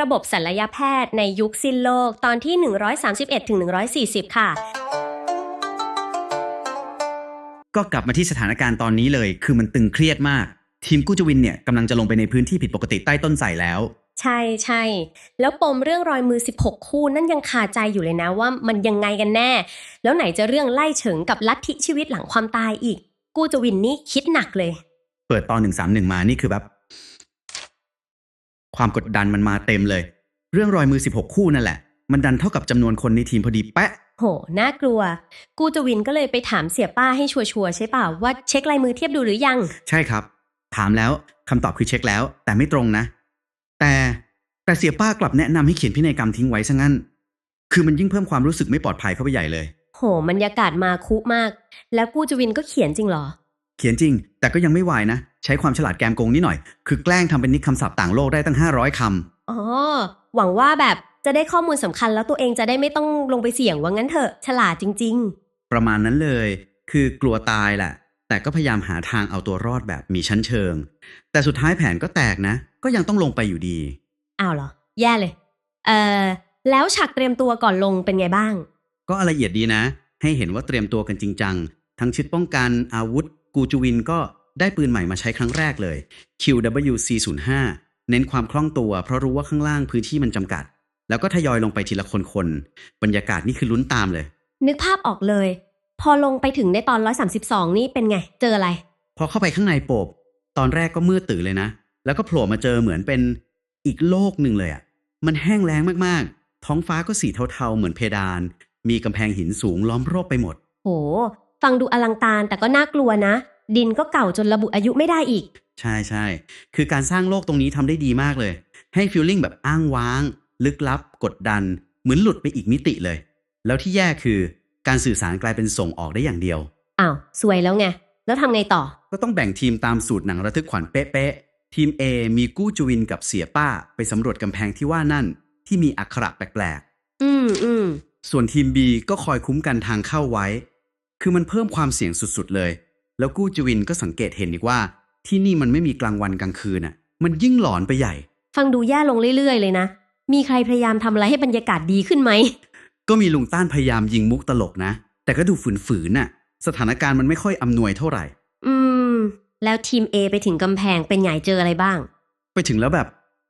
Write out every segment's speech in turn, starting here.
ระบบศัลยแพทย์ในยุคสิ้นโลกตอนที่ 131ถึง140 ค่ะ ก็กลับมาที่สถานการณ์ตอนนี้เลย คือมันตึงเครียดมาก ทีมกู้จวินเนี่ยกำลังจะลงไปในพื้นที่ผิดปกติใต้ต้นไทรแล้ว ใช่ใช่แล้วปมเรื่องรอยมือ 16 คู่นั่นยังคาใจอยู่เลยนะว่ามันยังไงกันแน่ แล้วไหนจะเรื่องไล่เฉิงกับลัทธิชีวิตหลังความตายอีก กู้จวินนี่คิดหนักเลย เปิดตอนหนึ่งสามหนึ่งมานี่คือแบบ ความกดดันมันมาเต็มเลย เรื่องรอยมือ 16 คู่นั่นแหละ มันดันเท่ากับจำนวนคนในทีมพอดีแปะ โห น่ากลัว กูจวินก็เลยไปถามเสียป้าให้ชัวร์ๆใช่เปล่าว่าเช็คลายมือเทียบดูหรือยัง ใช่ครับ ถามแล้วคำตอบคือเช็คแล้ว แต่ไม่ตรงนะ แต่แต่เสียป้ากลับแนะนำให้เขียนพินัยกรรมทิ้งไว้ซะงั้น คือมันยิ่งเพิ่มความรู้สึกไม่ปลอดภัยเข้าไปใหญ่เลย โหบรรยากาศมาคุมาก แล้วกูจวินก็เขียนจริงเหรอเขียนจริง แต่ก็ยังไม่วายนะ ใช้ความฉลาดแกมโกงนิดหน่อย คือแกล้งทำเป็นนิคคำศัพท์ต่างโลกได้ตั้ง 500คำอ๋อ หวังว่าแบบจะได้ข้อมูลสำคัญแล้วตัวเองจะได้ไม่ต้องลงไปเสี่ยงว่างั้นเถอะ ฉลาดจริงประมาณนั้นเลย คือกลัวตายแหละ แต่ก็พยายามหาทางเอาตัวรอดแบบมีชั้นเชิง แต่สุดท้ายแผนก็แตกนะ ก็ยังต้องลงไปอยู่ดีๆอ้าวเหรอ แย่เลย เอ่อแล้วฉากเตรียมตัวก่อนลงเป็นไงบ้าง ก็ละเอียดดีนะ ให้เห็นว่าเตรียมตัวกันจริงจังทั้งชุดป้องกันอาวุธ กูจูวินก็ได้ปืนใหม่มาใช้ครั้งแรกเลย QWC05 เน้นความคล่องตัว เพราะรู้ว่าข้างล่างพื้นที่มันจำกัด แล้วก็ทยอยลงไปทีละคนคนๆบรรยากาศนี่คือลุ้นตามเลย นึกภาพออกเลย พอลงไปถึงในตอน 132 นี่เป็นไง เจออะไร พอเข้าไปข้างในโปบ ตอนแรกก็มืดตื่นเลยนะ แล้วก็โผล่มาเจอเหมือนเป็นอีกโลกหนึ่งเลยอะ่ะ มันแห้งแล้งมากๆ ท้องฟ้าก็สีเทาๆ เหมือนเพดาน มีกำแพงหินสูงล้อมรอบไปหมด โห ฟังดูอลังการแต่ก็น่ากลัวนะ ดินก็เก่าจนระบุอายุไม่ได้อีก ใช่ใช่คือการสร้างโลกตรงนี้ทำได้ดีมากเลย ให้ฟีลลิ่งแบบอ้างว้าง ลึกลับ กดดัน เหมือนหลุดไปอีกมิติเลย แล้วที่แย่คือการสื่อสารกลายเป็นส่งออกได้อย่างเดียวอ้าวสวยแล้วไงแล้วทำไงต่อ ก็ต้องแบ่งทีมตามสูตรหนังระทึกขวัญเป๊ะๆทีม A มีกู้จูวินกับเสียป้า ไปสำรวจกำแพงที่ว่านั่น ที่มีอักขระแปลกอืมอืมๆส่วนทีม B ก็คอยคุ้มกันทางเข้าไว้ คือมันเพิ่มความเสี่ยงสุดๆเลย แล้วกู้จูวินก็สังเกตเห็นอีกว่า ที่นี่มันไม่มีกลางวันกลางคืนน่ะ มันยิ่งหลอนไปใหญ่ ฟังดูแย่ลงเรื่อยๆ เลยนะ มีใครพยายามทำอะไรให้บรรยากาศดีขึ้นไหม ก็มีลุงต้านพยายามยิงมุกตลกนะ แต่ก็ดูฝืนๆน่ะ สถานการณ์มันไม่ค่อยอำนวยเท่าไหร่ อืม แล้วทีม A ไปถึงกำแพงเป็นไงเจออะไรบ้าง ไปถึงแล้วแบบ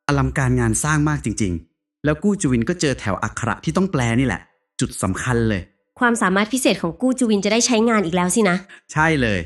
อลังการงานสร้างมากจริง ๆ แล้วกู้จูวินก็เจอแถวอักขระที่ต้องแปลนี่แหละ จุดสำคัญเลย ความสามารถพิเศษของกู้จูวินจะได้ใช้งานอีกแล้วสินะ ใช่เลย